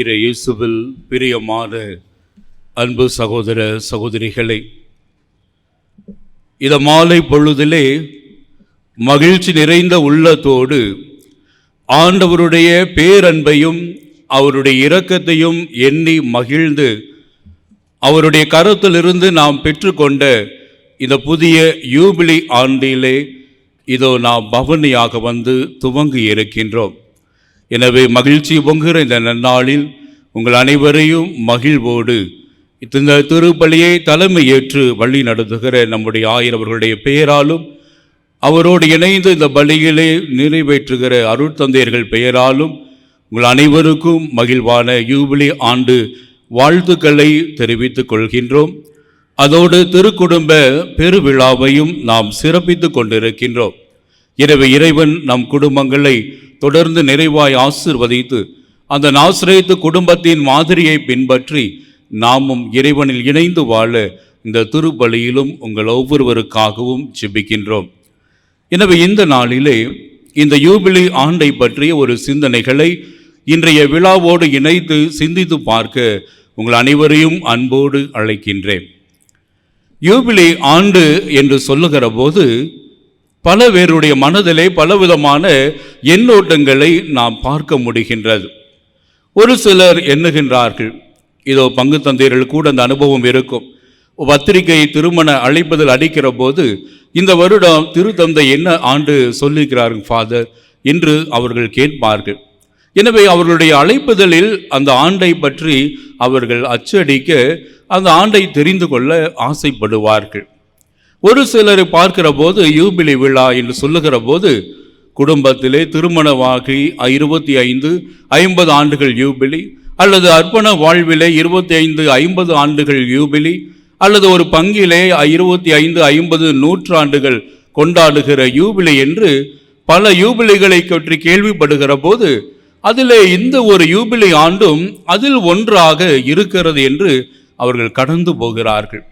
இறை இயேசுவில் பிரியமான அன்பு சகோதர சகோதரிகளை இத மாலை பொழுதிலே மகிழ்ச்சி நிறைந்த உள்ளத்தோடு ஆண்டவருடைய பேரன்பையும் அவருடைய இரக்கத்தையும் எண்ணி மகிழ்ந்து அவருடைய கரத்திலிருந்து நாம் பெற்றுக்கொண்ட இந்த புதிய யூபிலி ஆண்டிலே இதோ நாம் பவனியாக வந்து துவங்கி இருக்கின்றோம் எனவே மகிழ்ச்சி பொங்குகிற இந்த நன்னாளில் உங்கள் அனைவரையும் மகிழ்வோடு. இந்த திருப்பலியை தலைமை ஏற்று வழி நடத்துகிற நம்முடைய ஆயிரவர்களுடைய பெயராலும் அவரோடு இணைந்து இந்த பலிகளை நிறைவேற்றுகிற அருட்தந்தையர்கள் பெயராலும் உங்கள் அனைவருக்கும் மகிழ்வான யூபிலி ஆண்டு வாழ்த்துக்களை தெரிவித்துக் கொள்கின்றோம். அதோடு திருக்குடும்ப பெருவிழாவையும் நாம் சிறப்பித்துக் கொண்டிருக்கின்றோம். எனவே இறைவன் நம் குடும்பங்களை தொடர்ந்து நிறைவாய் ஆசிர்வதித்து அந்த நாசிரியத்து குடும்பத்தின் மாதிரியை பின்பற்றி நாமும் இறைவனில் இணைந்து வாழ இந்த திருப்பலியிலும் உங்கள் ஒவ்வொருவருக்காகவும் ஜெபிக்கின்றோம். எனவே இந்த நாளிலே இந்த யூபிலி ஆண்டை பற்றிய ஒரு சிந்தனைகளை இன்றைய விழாவோடு இணைத்து சிந்தித்து பார்க்க உங்கள் அனைவரையும் அன்போடு அழைக்கின்றேன். யூபிலி ஆண்டு என்று சொல்லுகிற போது பல பேருடைய மனதிலே பலவிதமான எண்ணோட்டங்களை நாம் பார்க்க முடிகின்றது. ஒரு சிலர் எண்ணுகின்றார்கள் இதோ பங்கு தந்தையர்கள் கூட அந்த அனுபவம் இருக்கும். பத்திரிகை திருமண அழைப்பதில் அடிக்கிற போது இந்த வருடம் திருத்தந்தை என்ன ஆண்டு சொல்லியிருக்கிறார்கள் ஃபாதர் என்று அவர்கள் கேட்பார்கள். எனவே அவர்களுடைய அழைப்புதலில் அந்த ஆண்டை பற்றி அவர்கள் அச்சடிக்க அந்த ஆண்டை தெரிந்து கொள்ள ஆசைப்படுவார்கள். ஒரு சிலரை பார்க்கிற போது யூபிலி விழா என்று சொல்லுகிற போது குடும்பத்திலே திருமணமாகி இருபத்தி ஐந்து ஐம்பது ஆண்டுகள் யூபிலி அல்லது அர்ப்பண வாழ்விலே இருபத்தி ஐந்து ஐம்பது ஆண்டுகள் யூபிலி அல்லது ஒரு பங்கிலே இருபத்தி ஐந்து ஐம்பது நூற்றாண்டுகள் கொண்டாடுகிற யூபிலி என்று பல யூபிலிகளை பற்றி கேள்விப்படுகிற போது அதிலே இந்த ஒரு யூபிலி ஆண்டும் அதில் ஒன்றாக இருக்கிறது என்று அவர்கள் கடந்து போகிறார்கள்.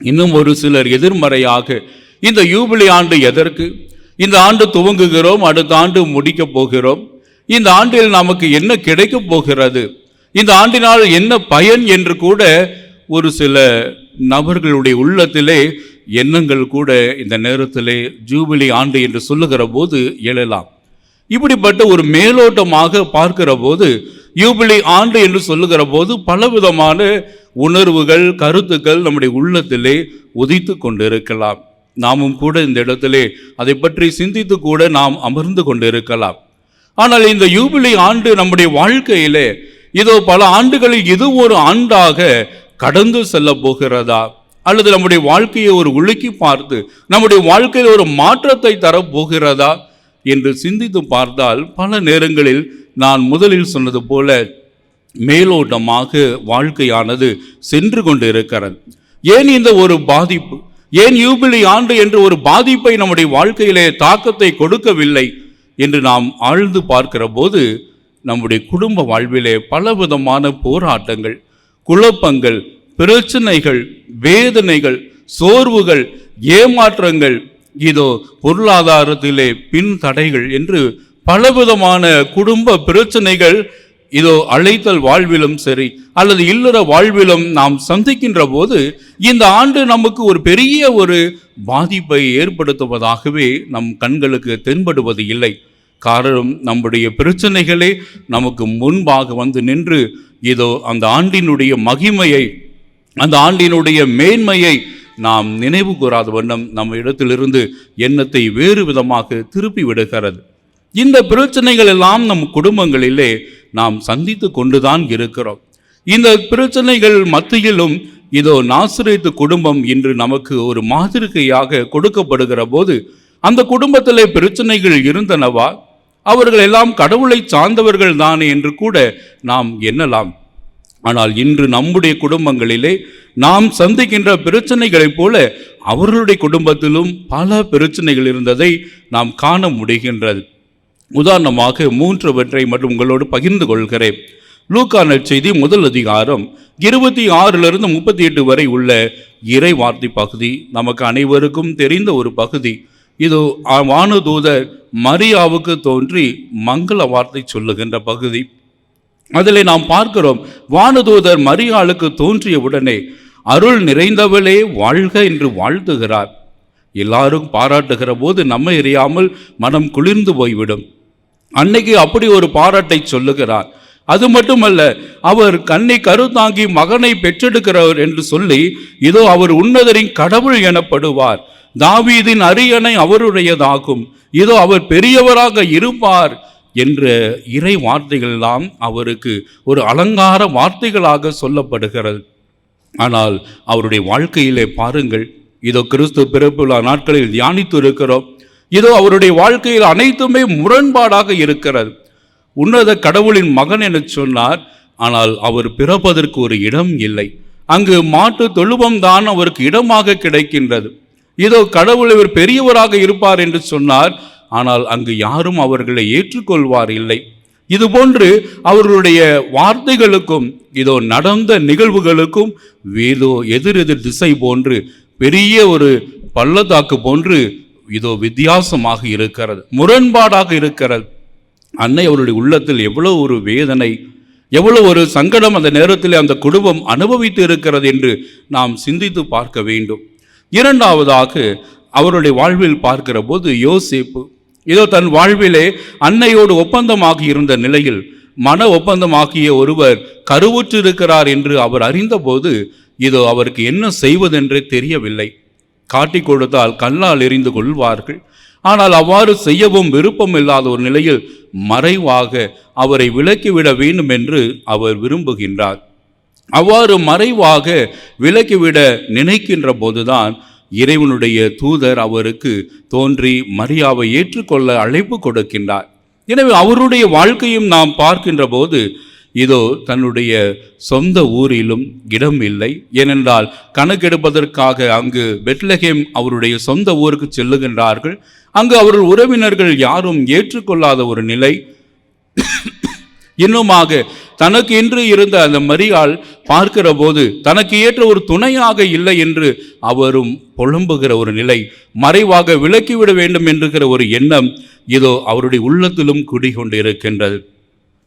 இன்னும் ஒரு சிலர் எதிர்மறையாக இந்த யூபிலி ஆண்டு எதற்கு? இந்த ஆண்டு துவங்குகிறோம் அடுத்த ஆண்டு முடிக்கப் போகிறோம். இந்த ஆண்டில் நமக்கு என்ன கிடைக்கப் போகிறது? இந்த ஆண்டினால் என்ன பயன் என்று கூட ஒரு சில நபர்களுடைய உள்ளத்திலே எண்ணங்கள் கூட இந்த நேரத்திலே ஜூபிலி ஆண்டு என்று சொல்லுகிற போது எழலாம். இப்படிப்பட்ட ஒரு மேலோட்டமாக பார்க்கிற போது யூபிலி ஆண்டு என்று சொல்லுகிற போது பலவிதமான உணர்வுகள் கருத்துக்கள் நம்முடைய உள்ளத்திலே உதித்து கொண்டிருக்கலாம். நாமும் கூட இந்த இடத்திலே அதை பற்றி சிந்தித்து கூட நாம் அமர்ந்து கொண்டிருக்கலாம். ஆனால் இந்த யூபிலி ஆண்டு நம்முடைய வாழ்க்கையிலே இதோ பல ஆண்டுகளில் இது ஒரு ஆண்டாக கடந்து செல்ல போகிறதா? அல்லது நம்முடைய வாழ்க்கையை ஒரு உலுக்கி பார்த்து நம்முடைய வாழ்க்கையில் ஒரு மாற்றத்தை தரப்போகிறதா என்று சிந்தித்து பார்த்தால் பல நேரங்களில் நான் முதலில் சொன்னது போல மேலோட்டமாக வாழ்க்கையானது சென்று கொண்டு இருக்கிறது ஏன் இந்த ஒரு பாதிப்பு? ஏன் யூபிலி ஆண்டு என்று ஒரு பாதிப்பை நம்முடைய வாழ்க்கையிலே தாக்கத்தை கொடுக்கவில்லை என்று நாம் ஆழ்ந்து பார்க்கிற போது நம்முடைய குடும்ப வாழ்விலே பலவிதமான போராட்டங்கள் குழப்பங்கள் பிரச்சனைகள் வேதனைகள் சோர்வுகள் ஏமாற்றங்கள் இதோ பொருளாதாரத்திலே பின் தடைகள் என்று பலவிதமான குடும்ப பிரச்சனைகள் இதோ அழைத்தல் வாழ்விலும் சரி அல்லது இல்லற வாழ்விலும் நாம் சந்திக்கின்ற போது இந்த ஆண்டு நமக்கு ஒரு பெரிய ஒரு பாதிப்பை ஏற்படுத்துவதாகவே நம் கண்களுக்கு தென்படுவது இல்லை. காரணம் நம்முடைய பிரச்சனைகளே நமக்கு முன்பாக வந்து நின்று இதோ அந்த ஆண்டினுடைய மகிமையை அந்த ஆண்டினுடைய மேன்மையை நாம் நினைவு கூறாத வண்ணம் நம்ம இடத்திலிருந்து எண்ணத்தை வேறு விதமாக திருப்பி விடுகிறது. இந்த பிரச்சனைகள் எல்லாம் நம் குடும்பங்களிலே நாம் சந்தித்து கொண்டுதான் இருக்கிறோம். இந்த பிரச்சனைகள் மத்தியிலும் இதோ நாசிரியத்து குடும்பம் இன்று நமக்கு ஒரு மாதிரிகையாக கொடுக்கப்படுகிற போது அந்த குடும்பத்திலே பிரச்சனைகள் இருந்தனவா? அவர்கள் எல்லாம் கடவுளை சார்ந்தவர்கள் தானே என்று கூட நாம் எண்ணலாம். ஆனால் இன்று நம்முடைய குடும்பங்களிலே நாம் சந்திக்கின்ற பிரச்சனைகளைப் போல அவர்களுடைய குடும்பத்திலும் பல பிரச்சனைகள் இருந்ததை நாம் காண முடிகின்றது. உதாரணமாக மூன்றுவற்றை மட்டும் உங்களோடு பகிர்ந்து கொள்கிறேன். லூக்கான செய்தி முதல் அதிகாரம் இருபத்தி ஆறிலிருந்து முப்பத்தி எட்டு வரை உள்ள இறை வார்த்தை பகுதி. நமக்கு அனைவருக்கும் தெரிந்த ஒரு பகுதி. இது வானதூதர் மரியாவுக்கு தோன்றி மங்கள வார்த்தை சொல்லுகின்ற பகுதி. அதில் நாம் பார்க்கிறோம் வானதூதர் மரியாளுக்கு தோன்றிய உடனே அருள் நிறைந்தவளே வாழ்க என்று வாழ்த்துகிறார். எல்லாரும் பாராட்டுகிற போது நம்மை எறியாமல் மனம் குளிர்ந்து போய்விடும். அன்னைக்கு அப்படி ஒரு பாராட்டை சொல்லுகிறார். அது மட்டுமல்ல அவர் கண்ணை கருத்தாங்கி மகனை பெற்றெடுக்கிறவர் என்று சொல்லி இதோ அவர் உன்னதரின் கடவுள் எனப்படுவார். தாவீதின் அரியணை அவருடையதாகும். இதோ அவர் பெரியவராக இருப்பார். என்ற இறை வார்த்தைகள் எல்லாம் அவருக்கு ஒரு அலங்கார வார்த்தைகளாக சொல்லப்படுகிறது. ஆனால் அவருடைய வாழ்க்கையிலே பாருங்கள் இதோ கிறிஸ்து பிறப்புள்ள நாட்களில் தியானித்து இருக்கிறோம் இதோ அவருடைய வாழ்க்கையில் அனைத்துமே முரண்பாடாக இருக்கிறது. உன்னத கடவுளின் மகன் என சொன்னார் ஆனால் அவர் பிறப்பதற்கு ஒரு இடம் இல்லை. அங்கு மாட்டு தொழுவம் தான் அவருக்கு இடமாக கிடைக்கின்றது. இதோ கடவுள் இவர் பெரியவராக இருப்பார் என்று சொன்னார் ஆனால் அங்கு யாரும் அவர்களை ஏற்றுக்கொள்வார் இல்லை. இதுபோன்று அவர்களுடைய வார்த்தைகளுக்கும் இதோ நடந்த நிகழ்வுகளுக்கும் வேதோ எதிரெதிர் திசை போன்று பெரிய ஒரு பள்ளத்தாக்கு போன்று இதோ வித்தியாசமாக இருக்கிறது முரண்பாடாக இருக்கிறது. அன்னை அவருடைய உள்ளத்தில் எவ்வளோ ஒரு வேதனை எவ்வளோ ஒரு சங்கடம் அந்த நேரத்தில் அந்த குடும்பம் அனுபவித்து இருக்கிறது என்று நாம் சிந்தித்து பார்க்க வேண்டும். இரண்டாவதாக அவருடைய வாழ்வில் பார்க்கிற போது யோசிப்பு இதோ தன் வாழ்விலே அன்னையோடு ஒப்பந்தமாகி இருந்த நிலையில் மன ஒப்பந்தமாக்கிய ஒருவர் கருவுற்றிருக்கிறார் என்று அவர் அறிந்தபோது இதோ அவருக்கு என்ன செய்வதென்றே தெரியவில்லை. காட்டிக் கொடுத்தால் கல்லால் எறிந்து கொள்வார்கள். ஆனால் அவ்வாறு செய்யவும் விருப்பம் இல்லாத ஒரு நிலையில் மறைவாக அவரை விலக்கிவிட வேண்டும் என்று அவர் விரும்புகின்றார். அவ்வாறு மறைவாக விலக்கிவிட நினைக்கின்ற போதுதான் இறைவனுடைய தூதர் அவருக்கு தோன்றி மரியாவை ஏற்றுக்கொள்ள அழைப்பு கொடுக்கின்றார். எனவே அவருடைய வாழ்க்கையும் நாம் பார்க்கின்ற போது இதோ தன்னுடைய சொந்த ஊரிலும் இடம் இல்லை. ஏனென்றால் கணக்கெடுப்பதற்காக அங்கு பெட்லஹேம் அவருடைய சொந்த ஊருக்கு செல்லுகின்றார்கள். அங்கு அவர்கள் உறவினர்கள் யாரும் ஏற்றுக்கொள்ளாத ஒரு நிலை. இன்னுமாக தனக்கு என்று இருந்த அந்த மரியாள் பார்க்கிற போது தனக்கு ஏற்ற ஒரு துணையாக இல்லை என்று அவரும் புலம்புகிற ஒரு நிலை மறைவாக விலக்கிவிட வேண்டும் என்கிற ஒரு எண்ணம் இதோ அவருடைய உள்ளத்திலும் குடிகொண்டு இருக்கின்றது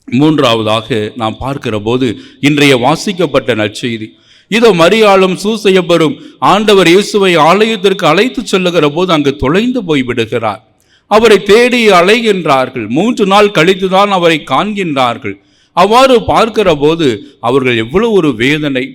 மூன்றாவதாக நாம் பார்க்கிற போது இன்றைய வாசிக்கப்பட்ட நற்செய்தி. இதோ மரியாளும் சூசையப்பரும் ஆண்டவர் இயேசுவை ஆலயத்திற்கு அழைத்து செல்லுகிற போது அங்கு தொலைந்து போய் விடுகிறார். அவரை தேடி அலைகின்றார்கள். மூன்று நாள் கழித்துதான் அவரை காண்கின்றார்கள். அவ்வாறு பார்க்கிற போது அவர்கள் எவ்வளவு ஒரு வேதனை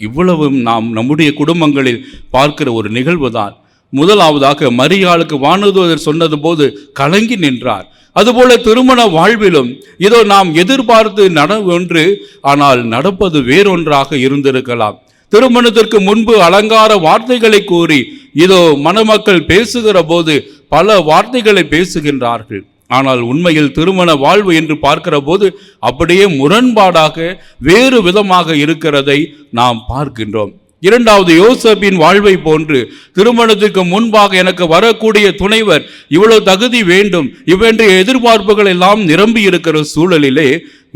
இவ்வளவும் நாம் நம்முடைய குடும்பங்களில் பார்க்கிற ஒரு நிகழ்வு தான் முதலாவதாக மரியாளுக்கு வானதுவதர் சொன்னது போது கலங்கி நின்றார். அதுபோல திருமண வாழ்விலும் இதோ நாம் எதிர்பார்த்து நட ஒன்று ஆனால் நடப்பது வேறொன்றாக இருந்திருக்கலாம். திருமணத்திற்கு முன்பு அலங்கார வார்த்தைகளை கூறி இதோ மணமக்கள் பேசுகிற போது பல வார்த்தைகளை பேசுகின்றார்கள். ஆனால் உண்மையில் திருமண வாழ்வு என்று பார்க்கிற போது அப்படியே முரண்பாடாக வேறு விதமாக இருக்கிறதை நாம் பார்க்கின்றோம். இரண்டாவது யோசப்பின் வாழ்வை போன்று திருமணத்துக்கு முன்பாக எனக்கு வரக்கூடிய துணைவர் இவ்வளவு தகுதி வேண்டும் இவென்ற எதிர்பார்ப்புகள் எல்லாம் நிரம்பி இருக்கிற சூழலிலே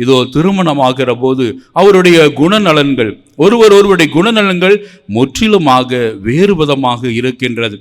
இதோ திருமணமாகிற போது அவருடைய குணநலன்கள் ஒருவர் ஒருவருடைய குணநலன்கள் முற்றிலுமாக வேறு விதமாக இருக்கின்றது.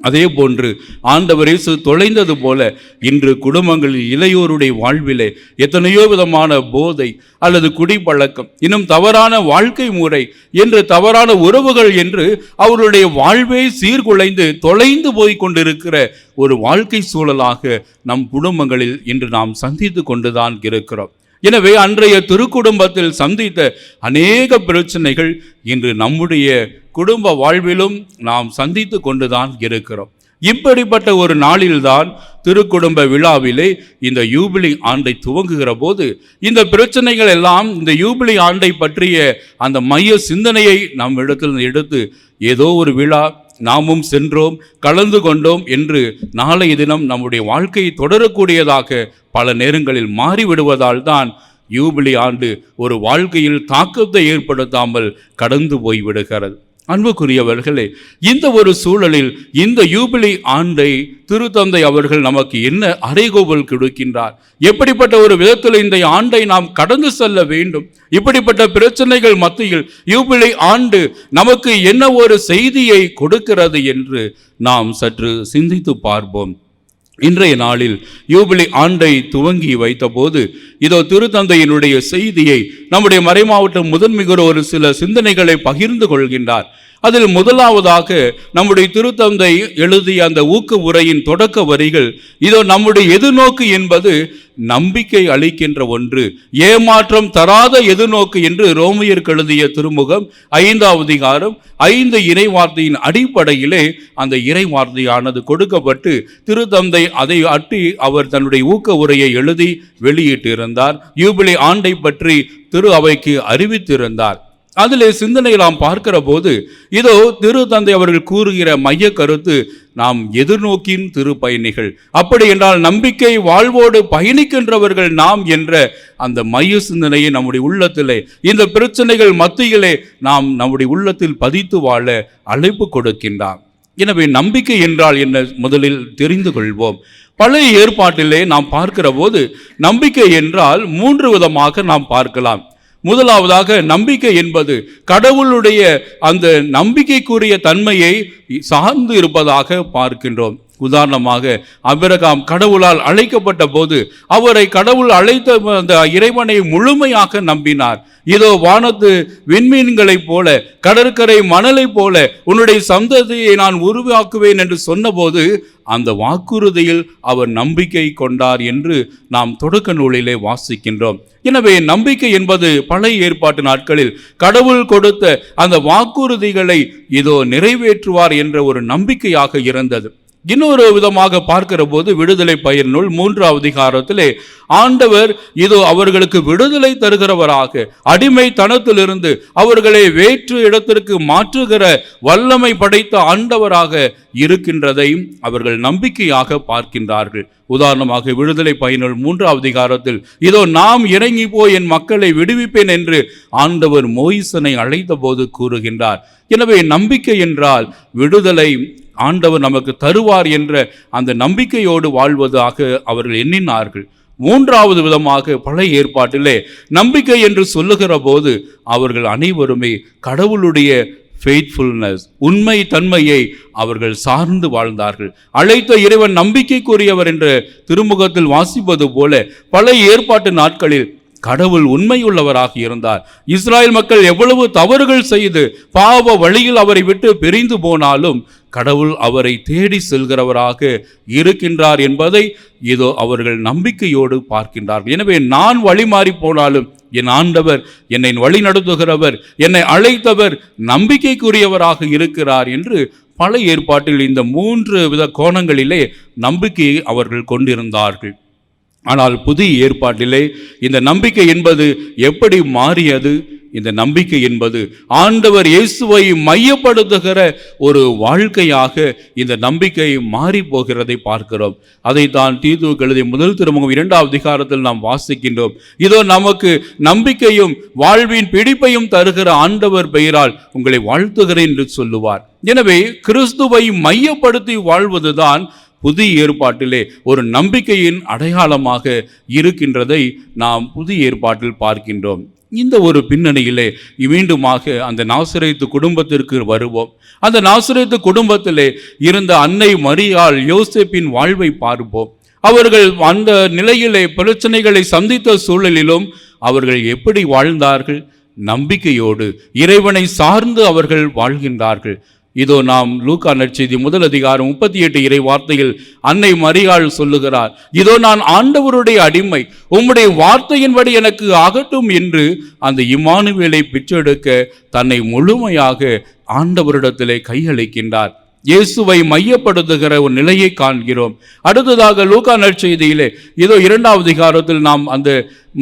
அதே போன்று ஆண்டவர் இயேசு தொலைந்தது போல இன்று குடும்பங்களில் இளையோருடைய வாழ்விலே எத்தனையோ விதமான போதை அல்லது குடிப்பழக்கம் இன்னும் தவறான வாழ்க்கை முறை என்று தவறான உறவுகள் என்று அவருடைய வாழ்வே சீர்குலைந்து தொலைந்து போய் கொண்டிருக்கிற ஒரு வாழ்க்கை சூழலாக நம் குடும்பங்களில் இன்று நாம் சந்தித்து கொண்டுதான் இருக்கிறோம். எனவே அன்றைய திருக்குடும்பத்தில் சந்தித்த அநேக பிரச்சனைகள் இன்று நம்முடைய குடும்ப வாழ்விலும் நாம் சந்தித்து கொண்டுதான் இருக்கிறோம். இப்படிப்பட்ட ஒரு நாளில்தான் திருக்குடும்ப விழாவிலே இந்த யூபிலி ஆண்டை துவங்குகிற போது இந்த பிரச்சனைகள் எல்லாம் இந்த யூபிலி ஆண்டை பற்றிய அந்த மைய சிந்தனையை நம் இடத்தில் எடுத்து ஏதோ ஒரு விழா நாமும் சென்றோம் கலந்து கொண்டோம் என்று நாளைய தினம் நம்முடைய வாழ்க்கையை தொடரக்கூடியதாக பல நேரங்களில் மாறிவிடுவதால் தான் யூபிலி ஆண்டு ஒரு வாழ்க்கையில் தாக்கத்தை ஏற்படுத்தாமல் கடந்து போய்விடுகிறது. அன்புக்குரியவர்களே இந்த ஒரு சூழலில் இந்த யூபிலி ஆண்டை திருத்தந்தை அவர்கள் நமக்கு என்ன அறைகோவல் கொடுக்கின்றார்? எப்படிப்பட்ட ஒரு விதத்தில் இந்த ஆண்டை நாம் கடந்து செல்ல வேண்டும்? இப்படிப்பட்ட பிரச்சனைகள் மத்தியில் யூபிலி ஆண்டு நமக்கு என்ன ஒரு செய்தியை கொடுக்கிறது என்று நாம் சற்று சிந்தித்து பார்ப்போம். இன்றைய நாளில் யூபிலி ஆண்டை துவங்கி வைத்தபோது இதோ திருத்தந்தையினுடைய செய்தியை நம்முடைய மறைமாவட்டம் முதன்மிகுற ஒரு சில சிந்தனைகளை பகிர்ந்து கொள்கின்றார். அதில் முதலாவதாக நம்முடைய திருத்தந்தை எழுதிய அந்த ஊக்க உரையின் தொடக்க வரிகள் இதோ நம்முடைய எதிர்நோக்கு என்பது நம்பிக்கை அளிக்கின்ற ஒன்று ஏமாற்றம் தராத எதிர்நோக்கு என்று ரோமியர் எழுதிய திருமுகம் ஐந்தாவது அதிகாரம் ஐந்து இறைவார்த்தையின் அடிப்படையிலே அந்த இறைவார்த்தையானது கொடுக்கப்பட்டு திருத்தந்தை அதை அட்டி அவர் தன்னுடைய ஊக்க உரையை எழுதி வெளியிட்டிருந்தார். யூபிலி ஆண்டை பற்றி திரு அவைக்கு அறிவித்திருந்தார். அதிலே சிந்தனை நாம் பார்க்கிற போது இதோ திரு தந்தை அவர்கள் கூறுகிற மைய கருத்து நாம் எதிர்நோக்கின் திரு பயணிகள். அப்படி என்றால் நம்பிக்கை வாழ்வோடு பயணிக்கின்றவர்கள் நாம் என்ற அந்த மைய சிந்தனையை நம்முடைய உள்ளத்திலே இந்த பிரச்சனைகள் மத்தியிலே நாம் நம்முடைய உள்ளத்தில் பதித்து வாழ அழைப்பு கொடுக்கின்றான் எனவே நம்பிக்கை என்றால் என்ன? முதலில் தெரிந்து கொள்வோம். பழைய ஏற்பாட்டிலே நாம் பார்க்கிற போது நம்பிக்கை என்றால் மூன்று விதமாக நாம் பார்க்கலாம். முதலாவதாக நம்பிக்கை என்பது கடவுளுடைய அந்த நம்பிக்கைக்குரிய தன்மையை சார்ந்து இருப்பதாக பார்க்கின்றோம். உதாரணமாக அபிரகாம் கடவுளால் அழைக்கப்பட்ட போது அவரை கடவுள் அழைத்த அந்த இறைவனை முழுமையாக நம்பினார். இதோ வானத்து விண்மீன்களைப் போல கடற்கரை மணலைப் போல உன்னுடைய சந்ததியை நான் உருவாக்குவேன் என்று சொன்னபோது அந்த வாக்குறுதியில் அவர் நம்பிக்கை கொண்டார் என்று நாம் தொடக்க நூலிலே வாசிக்கின்றோம். எனவே நம்பிக்கை என்பது பழைய ஏற்பாட்டு நாட்களில் கடவுள் கொடுத்த அந்த வாக்குறுதிகளை இதோ நிறைவேற்றுவார் என்ற ஒரு நம்பிக்கையாக இருந்தது. இன்னொரு விதமாக பார்க்கிற போது விடுதலை பயிர் நூல் மூன்றாவது அதிகாரத்திலே ஆண்டவர் இதோ அவர்களுக்கு விடுதலை தருகிறவராக அடிமைத்தனத்திலிருந்து அவர்களை வேற்று இடத்திற்கு மாற்றுகிற வல்லமை படைத்த ஆண்டவராக இருக்கின்றதையும் அவர்கள் நம்பிக்கையாக பார்க்கின்றார்கள். உதாரணமாக விடுதலை பயனுள் மூன்றாவது அதிகாரத்தில் இதோ நாம் இறங்கி போய் என் மக்களை விடுவிப்பேன் என்று ஆண்டவர் மோயிசனை அழைத்த போது கூறுகின்றார். எனவே நம்பிக்கை என்றால் விடுதலை ஆண்டவர் நமக்கு தருவார் என்ற அந்த நம்பிக்கையோடு வாழ்வதாக அவர்கள் எண்ணினார்கள். மூன்றாவது விதமாக பழைய ஏற்பாட்டிலே நம்பிக்கை என்று சொல்லுகிற போது அவர்கள் அனைவருமே கடவுளுடைய ஃபெய்த்ஃபுல்னஸ் உண்மை தன்மையை அவர்கள் சார்ந்து வாழ்ந்தார்கள். அழைத்த இறைவன் நம்பிக்கைக்குரியவர் என்ற திருமுகத்தில் வாசிப்பது போல பழைய ஏற்பாட்டு நாட்களில் கடவுள் உண்மையுள்ளவராக இருந்தார். இஸ்ராயல் மக்கள் எவ்வளவு தவறுகள் செய்து பாவ வழியில் அவரை விட்டு பிரிந்து போனாலும் கடவுள் அவரை தேடி செல்கிறவராக இருக்கின்றார் என்பதை இதோ அவர்கள் நம்பிக்கையோடு பார்க்கின்றார்கள். எனவே நான் வழி மாறி போனாலும் என் ஆண்டவர் என்னை வழி நடத்துகிறவர் என்னை அழைத்தவர் நம்பிக்கைக்குரியவராக இருக்கிறார் என்று பல ஏற்பாட்டில் இந்த மூன்று வித கோணங்களிலே நம்பிக்கையை அவர்கள் கொண்டிருந்தார்கள். ஆனால் புதிய ஏற்பாட்டிலே இந்த நம்பிக்கை என்பது எப்படி மாறியது? இந்த நம்பிக்கை என்பது ஆண்டவர் இயேசுவை மையப்படுத்துகிற ஒரு வாழ்க்கையாக இந்த நம்பிக்கை மாறி போகிறதை பார்க்கிறோம். அதை தான் தீது எழுதிய முதல் திருமுகம் இரண்டாவது அதிகாரத்தில் நாம் வாசிக்கின்றோம். இதோ நமக்கு நம்பிக்கையும் வாழ்வின் பிடிப்பையும் தருகிற ஆண்டவர் பெயரால் உங்களை வாழ்த்துகிறேன் என்று சொல்லுவார். எனவே கிறிஸ்துவை மையப்படுத்தி வாழ்வதுதான் புதிய ஏற்பாட்டிலே ஒரு நம்பிக்கையின் அடையாளமாக இருக்கின்றதை நாம் புதிய ஏற்பாட்டில் பார்க்கின்றோம். இந்த ஒரு பின்னணியிலே மீண்டுமாக அந்த நாசிரியத்து குடும்பத்திற்கு வருவோம். அந்த நாசிரியத்து குடும்பத்திலே இருந்த அன்னை மரியாள் யோசேப்பின் வாழ்வை பார்ப்போம். அவர்கள் அந்த நிலையிலே பிரச்சனைகளை சந்தித்த சூழலிலும் அவர்கள் எப்படி வாழ்ந்தார்கள்? நம்பிக்கையோடு இறைவனை சார்ந்து அவர்கள் வாழ்கின்றார்கள். இதோ நாம் லூக்கா நற்செய்தி முதல் அதிகாரம் முப்பத்தி எட்டு இறை வார்த்தையில் அன்னை மரியாள் சொல்லுகிறார். இதோ நான் ஆண்டவருடைய அடிமை உம்முடைய வார்த்தையின்படி எனக்கு ஆகட்டும் என்று அந்த இமானுவேலை பிச்செடுக்க தன்னை முழுமையாக ஆண்டவரிடத்திலே கையளிக்கின்றார். இயேசுவை மையப்படுத்துகிற ஒரு நிலையை காண்கிறோம். அடுத்ததாக லூகா நற்செய்தியிலே இதோ இரண்டாவது அதிகாரத்தில் நாம் அந்த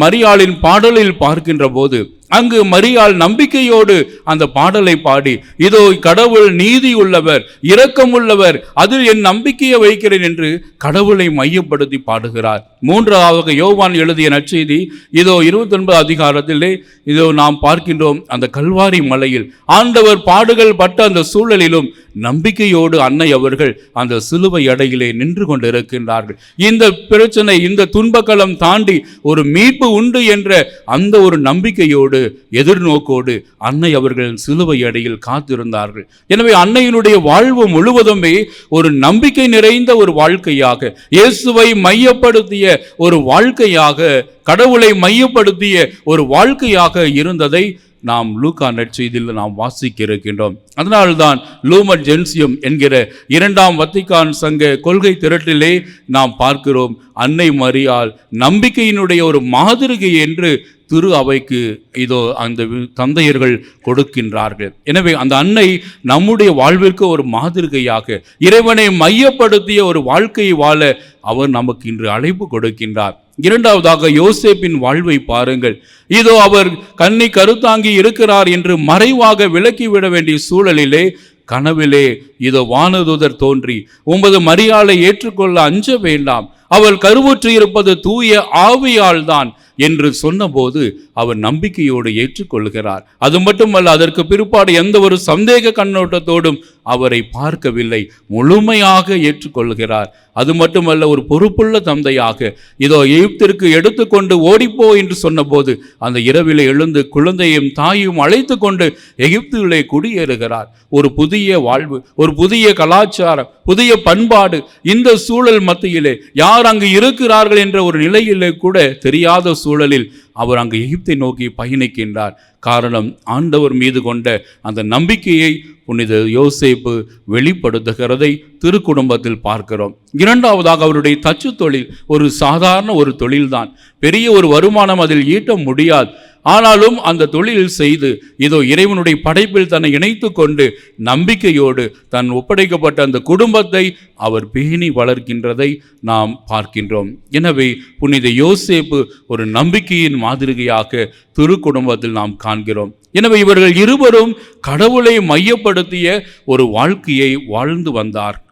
மரியாளின் பாடலில் பார்க்கின்ற போது அங்கு மரியாள் நம்பிக்கையோடு அந்த பாடலை பாடி இதோ கடவுள் நீதி உள்ளவர் இரக்கம் உள்ளவர் அதில் என் நம்பிக்கையை வைக்கிறேன் என்று கடவுளை மையப்படுத்தி பாடுகிறார். மூன்றாவது யோவான் எழுதிய நற்செய்தி இதோ இருபத்தி ஒன்பது அதிகாரத்திலே இதோ நாம் பார்க்கின்றோம் அந்த கல்வாரி மலையில். ஆண்டவர் பாடுகள் பட்ட அந்த சூழலிலும் நம்பிக்கையோடு அன்னை அவர்கள் அந்த சிலுவை அடையிலே நின்று கொண்டிருக்கின்றார்கள். இந்த பிரச்சனை இந்த துன்பக்களம் தாண்டி ஒரு மீட்பு உண்டு என்ற அந்த ஒரு நம்பிக்கையோடு எதிர்நோக்கோடு அன்னை அவர்கள் சிலுவை அடையில் காத்திருந்தார்கள். எனவே அன்னையினுடைய வாழ்வு முழுவதுமே ஒரு நம்பிக்கை நிறைந்த ஒரு வாழ்க்கையாக இயேசுவை மையப்படுத்திய ஒரு வாழ்க்கையாக கடவுளை மையப்படுத்திய ஒரு வாழ்க்கையாக இருந்ததை நாம் லூக்கா நற்செய்தியில் நாம் வாசிக்க இருக்கின்றோம். அதனால்தான் லூமர் ஜென்சியம் என்கிற இரண்டாம் வத்திக்கான் சங்க கொள்கை திரட்டிலே நாம் பார்க்கிறோம். அன்னை மரியால் நம்பிக்கையினுடைய ஒரு மாதிரிகை என்று திரு அவைக்கு இதோ அந்த தந்தையர்கள் கொடுக்கின்றார்கள். எனவே அந்த அன்னை நம்முடைய வாழ்விற்கு ஒரு மாதிரிகையாக இறைவனை மையப்படுத்திய ஒரு வாழ்க்கையை வாழ அவர் நமக்கு இன்று அழைப்பு கொடுக்கின்றார். இரண்டாவதாக யோசேப்பின் வாழ்வை பாருங்கள். இதோ அவர் கண்ணி கருத்தாங்கி இருக்கிறார் என்று மறைவாக விலக்கிவிட வேண்டிய சூழலிலே கனவிலே இதோ வானதூதர் தோன்றி உமது மரியாதை ஏற்றுக்கொள்ள அஞ்ச வேண்டாம். அவள் கருவுற்று இருப்பது தூய ஆவியால் தான் என்று சொன்னபோது அவர் நம்பிக்கையோடு ஏற்றுக்கொள்கிறார். அது மட்டுமல்ல அதற்கு பிற்பாடு எந்த ஒரு சந்தேக கண்ணோட்டத்தோடும் அவரை பார்க்கவில்லை. முழுமையாக ஏற்றுக்கொள்கிறார். அது மட்டுமல்ல ஒரு பொறுப்புள்ள தந்தையாக இதோ எகிப்திற்கு எடுத்துக்கொண்டு ஓடிப்போ என்று சொன்னபோது அந்த இரவிலே எழுந்து குழந்தையும் தாயும் அழைத்து கொண்டு எகிப்திலே குடியேறுகிறார். ஒரு புதிய வாழ்வு ஒரு புதிய கலாச்சாரம் புதிய பண்பாடு இந்த சூழல் மத்தியிலே. யார் அங்கு இருக்கிறார்கள் என்ற ஒரு நிலையிலே கூட தெரியாத சூழலில் அவர் அங்கு எகிப்தை நோக்கி பயணிக்கின்றார். காரணம் ஆண்டவர் மீது கொண்ட அந்த நம்பிக்கையை புனித யோசேப்பு வெளிப்படுத்துகிறதை திருக்குடும்பத்தில் பார்க்கிறோம். இரண்டாவதாக அவருடைய தச்சு தொழில் ஒரு சாதாரண ஒரு தொழில்தான். பெரிய ஒரு வருமானம் அதில் ஈட்ட முடியாது. ஆனாலும் அந்த தொழில் செய்து இதோ இறைவனுடைய படைப்பில் தன்னை இணைத்து கொண்டு நம்பிக்கையோடு தன் ஒப்படைக்கப்பட்ட அந்த குடும்பத்தை அவர் பேணி வளர்க்கின்றதை நாம் பார்க்கின்றோம். எனவே புனித யோசேப்பு ஒரு நம்பிக்கையின் மாதிரிகையாக திருக்குடும்பத்தில் நாம் காண்கிறோம். எனவே இவர்கள் இருவரும் கடவுளை மையப்படுத்திய ஒரு வாழ்க்கையை வாழ்ந்து வந்தார்.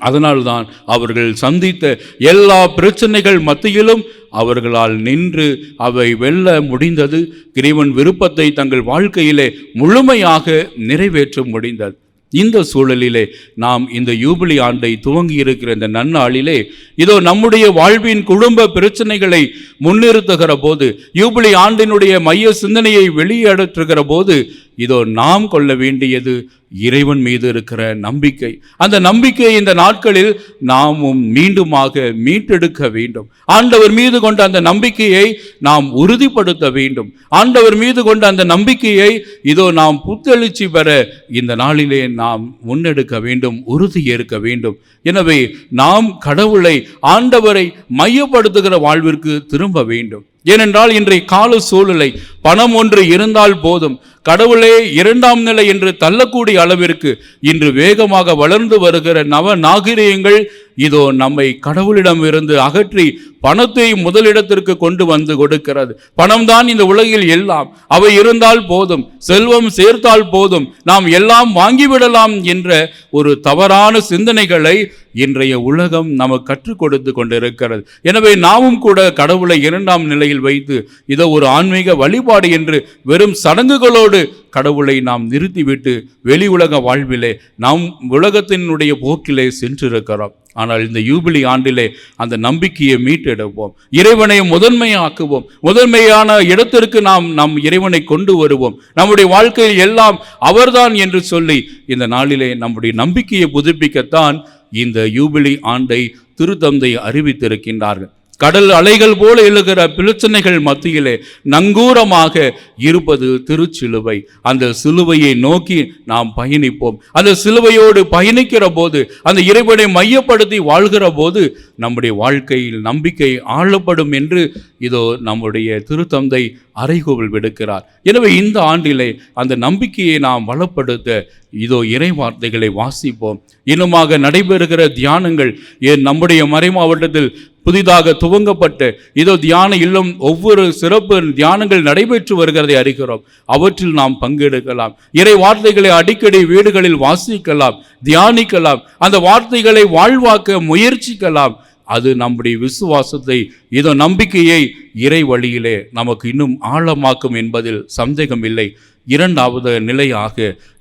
அதனால்தான் அவர்கள் சந்தித்த எல்லா பிரச்சனைகள் மத்தியிலும் அவர்களால் நின்று அவை வெல்ல முடிந்தது. கிரீவன் விருப்பத்தை தங்கள் வாழ்க்கையிலே முழுமையாக நிறைவேற்ற முடிந்தது. இந்த சூழலிலே நாம் இந்த யூபிலி ஆண்டை துவங்கி இருக்கிற இந்த நன்னாளிலே இதோ நம்முடைய வாழ்வின் குடும்ப பிரச்சனைகளை முன்னிறுத்துகிற போது யூபிலி ஆண்டினுடைய மைய சிந்தனையை வெளியெடுத்துகிற போது இதோ நாம் கொள்ள வேண்டியது இறைவன் மீது இருக்கிற நம்பிக்கை. அந்த நம்பிக்கையை இந்த நாட்களில் நாமும் மீண்டுமாக மீட்டெடுக்க வேண்டும். ஆண்டவர் மீது கொண்ட அந்த நம்பிக்கையை நாம் உறுதிப்படுத்த வேண்டும். ஆண்டவர் மீது கொண்ட அந்த நம்பிக்கையை இதோ நாம் புத்தெழுச்சி பெற இந்த நாளிலே நாம் முன்னெடுக்க வேண்டும் உறுதி ஏற்க வேண்டும். எனவே நாம் கடவுளை ஆண்டவரை மையப்படுத்துகிற வாழ்விற்கு திரும்ப வேண்டும். ஏனென்றால் இன்றைய கால சூழலை பணம் ஒன்று இருந்தால் போதும் கடவுளே இரண்டாம் நிலை என்று தள்ளக்கூடிய அளவிற்கு இன்று வேகமாக வளர்ந்து வருகிற நவ நாகரீகங்கள் இதோ நம்மை கடவுளிடம் இருந்து அகற்றி பணத்தை முதலிடத்திற்கு கொண்டு வந்து கொடுக்கிறது. பணம்தான் இந்த உலகில் எல்லாம். அவை இருந்தால் போதும் செல்வம் சேர்த்தால் போதும் நாம் எல்லாம் வாங்கிவிடலாம் என்ற ஒரு தவறான சிந்தனைகளை இன்றைய உலகம் நமக்கு கற்றுக் கொடுத்து கொண்டிருக்கிறது. எனவே நாமும் கூட கடவுளை இரண்டாம் நிலையில் வைத்து இதோ ஒரு ஆன்மீக வழிபாடு என்று வெறும் சடங்குகளோடு கடவுளை நாம் நிறுத்திவிட்டு வெளி உலக வாழ்விலே நாம் உலகத்தினுடைய போக்கிலே சென்றிருக்கிறோம். ஆனால் இந்த யூபிலி ஆண்டிலே அந்த நம்பிக்கையை மீட்டெடுப்போம். இறைவனை முதன்மையாக்குவோம். முதன்மையான இடத்திற்கு நாம் நம் இறைவனை கொண்டு வருவோம். நம்முடைய வாழ்க்கையில் எல்லாம் அவர்தான் என்று சொல்லி இந்த நாளிலே நம்முடைய நம்பிக்கையை புதுப்பிக்கத்தான் இந்த யூபிலி ஆண்டை திருத்தந்தை அறிவித்திருக்கின்றார்கள். கடல் அலைகள் போல எழுகிற பிரச்சனைகள் மத்தியிலே நங்கூரமாக இருப்பது திருச்சிலுவை. அந்த சிலுவையை நோக்கி நாம் பயணிப்போம். அந்த சிலுவையோடு பயணிக்கிற போது அந்த இறைவனை மையப்படுத்தி வாழ்கிற போது நம்முடைய வாழ்க்கையில் நம்பிக்கை ஆளப்படும் என்று இதோ நம்முடைய திருத்தந்தை அறைகோவில் விடுக்கிறார். எனவே இந்த ஆண்டிலே அந்த நம்பிக்கையை நாம் வளப்படுத்த இதோ இறை வார்த்தைகளை வாசிப்போம். இன்னுமாக நடைபெறுகிற தியானங்கள் ஏன் நம்முடைய மறை மாவட்டத்தில் புதிதாக துவங்கப்பட்டு இதோ தியான இல்லம் ஒவ்வொரு சிறப்பு தியானங்கள் நடைபெற்று வருகிறதை அறிகிறோம். அவற்றில் நாம் பங்கெடுக்கலாம். இறை வார்த்தைகளை அடிக்கடி வீடுகளில் வாசிக்கலாம் தியானிக்கலாம். அந்த வார்த்தைகளை வாழ்வாக்க முயற்சிக்கலாம். அது நம்முடைய விசுவாசத்தை இதோ நம்பிக்கையை இறை வழியிலே நமக்கு இன்னும் ஆழமாக்கும் என்பதில் சந்தேகம் இல்லை. இரண்டாவது நிலையாக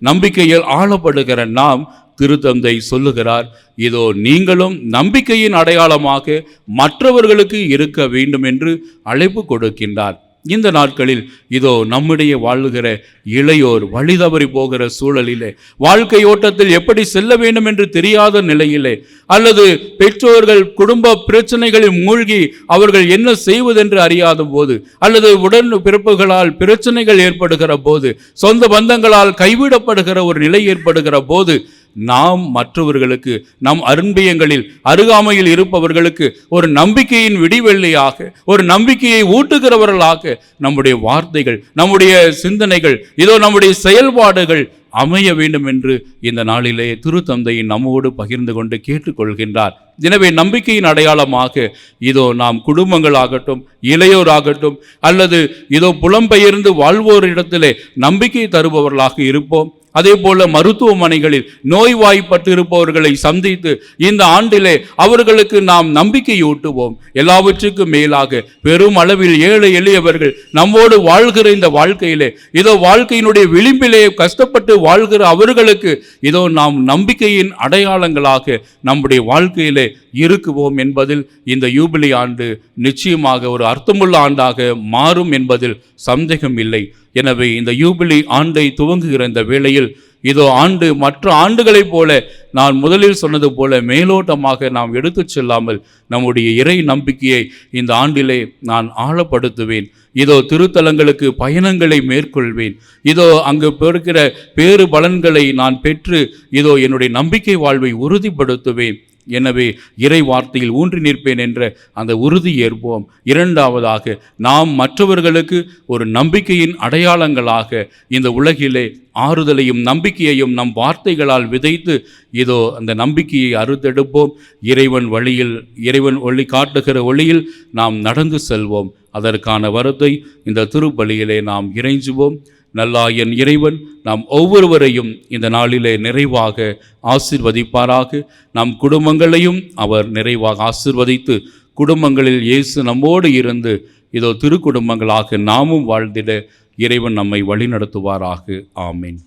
நம்பிக்கையில் ஆளப்படுகிற நாம் திருத்தந்தை சொல்லுகிறார் இதோ நீங்களும் நம்பிக்கையின் அடையாளமாக மற்றவர்களுக்கு இருக்க வேண்டும் என்று அழைப்பு கொடுக்கின்றார். இந்த நாட்களில் இதோ நம்முடைய வாழுகிற இளையோர் வழி தவறி போகிற சூழலிலே வாழ்க்கை ஓட்டத்தில் எப்படி செல்ல வேண்டும் என்று தெரியாத நிலையிலே அல்லது பெற்றோர்கள் குடும்ப பிரச்சனைகளில் மூழ்கி அவர்கள் என்ன செய்வதென்று அறியாத போது அல்லது உடன் பிறப்புகளால் பிரச்சனைகள் ஏற்படுகிற போது சொந்த பந்தங்களால் கைவிடப்படுகிற ஒரு நிலை ஏற்படுகிற போது நாம் மற்றவர்களுக்கு நம் அரும்பியங்களில் அருகாமையில் இருப்பவர்களுக்கு ஒரு நம்பிக்கையின் விடிவெள்ளியாக ஒரு நம்பிக்கையை ஊட்டுகிறவர்களாக நம்முடைய வார்த்தைகள் நம்முடைய சிந்தனைகள் இதோ நம்முடைய செயல்பாடுகள் அமைய வேண்டும் என்று இந்த நாளிலே திருத்தந்தையின் நம்மோடு பகிர்ந்து கொண்டு கேட்டுக்கொள்கின்றார். எனவே நம்பிக்கையின் அடையாளமாக இதோ நாம் குடும்பங்களாகட்டும் இளையோராகட்டும் அல்லது இதோ புலம்பெயர்ந்து வாழ்வோரிடத்திலே நம்பிக்கை தருபவர்களாக இருப்போம். அதே போல மருத்துவமனைகளில் நோய்வாய்ப்பட்டு இருப்பவர்களை சந்தித்து இந்த ஆண்டிலே அவர்களுக்கு நாம் நம்பிக்கையூட்டுவோம். எல்லாவற்றுக்கும் மேலாக பெரும் அளவில் ஏழை எளியவர்கள் நம்மோடு வாழ்கிற இந்த வாழ்க்கையிலே இதோ வாழ்க்கையினுடைய விளிம்பிலே கஷ்டப்பட்டு வாழ்கிற அவர்களுக்கு இதோ நாம் நம்பிக்கையின் அடையாளங்களாக நம்முடைய வாழ்க்கையிலே இருக்குவோம் என்பதில் இந்த யூபிலி ஆண்டு நிச்சயமாக ஒரு அர்த்தமுள்ள ஆண்டாக மாறும் என்பதில் சந்தேகம் இல்லை எனவே இந்த யூபிலி ஆண்டை துவங்குகிற இந்த வேளையில் இதோ ஆண்டு மற்ற ஆண்டுகளைப் போல நான் முதலில் சொன்னது போல மேலோட்டமாக நாம் எடுத்துச் செல்லாமல் நம்முடைய இறை நம்பிக்கையை இந்த ஆண்டிலே நான் ஆழப்படுத்துவேன். இதோ திருத்தலங்களுக்கு பயணங்களை மேற்கொள்வேன். இதோ அங்கு பெறுகிற பேறு பலன்களை நான் பெற்று இதோ என்னுடைய நம்பிக்கை வாழ்வை உறுதிப்படுத்துவேன். எனவே இறை வார்த்தையில் ஊன்றி நிற்பேன் என்ற அந்த உறுதி ஏற்போம். இரண்டாவதாக நாம் மற்றவர்களுக்கு ஒரு நம்பிக்கையின் அடையாளங்களாக இந்த உலகிலே ஆறுதலையும் நம்பிக்கையையும் நம் வார்த்தைகளால் விதைத்து இதோ அந்த நம்பிக்கையை அறுத்தெடுப்போம். இறைவன் வழியில் இறைவன் ஒளி காட்டுகிற ஒளியில் நாம் நடந்து செல்வோம். அதற்கான வரத்தை இந்த திருப்பலியிலே நாம் இறைஞ்சுவோம். நல்லாயன் இறைவன் நாம் ஒவ்வொருவரையும் இந்த நாளிலே நிறைவாக ஆசிர்வதிப்பாராக. நம் குடும்பங்களையும் அவர் நிறைவாக ஆசிர்வதித்து குடும்பங்களில் இயேசு நம்மோடு இருந்து இதோ திருக்குடும்பங்களாக நாமும் வாழ்ந்திட இறைவன் நம்மை வழிநடத்துவாராக. ஆமீன்.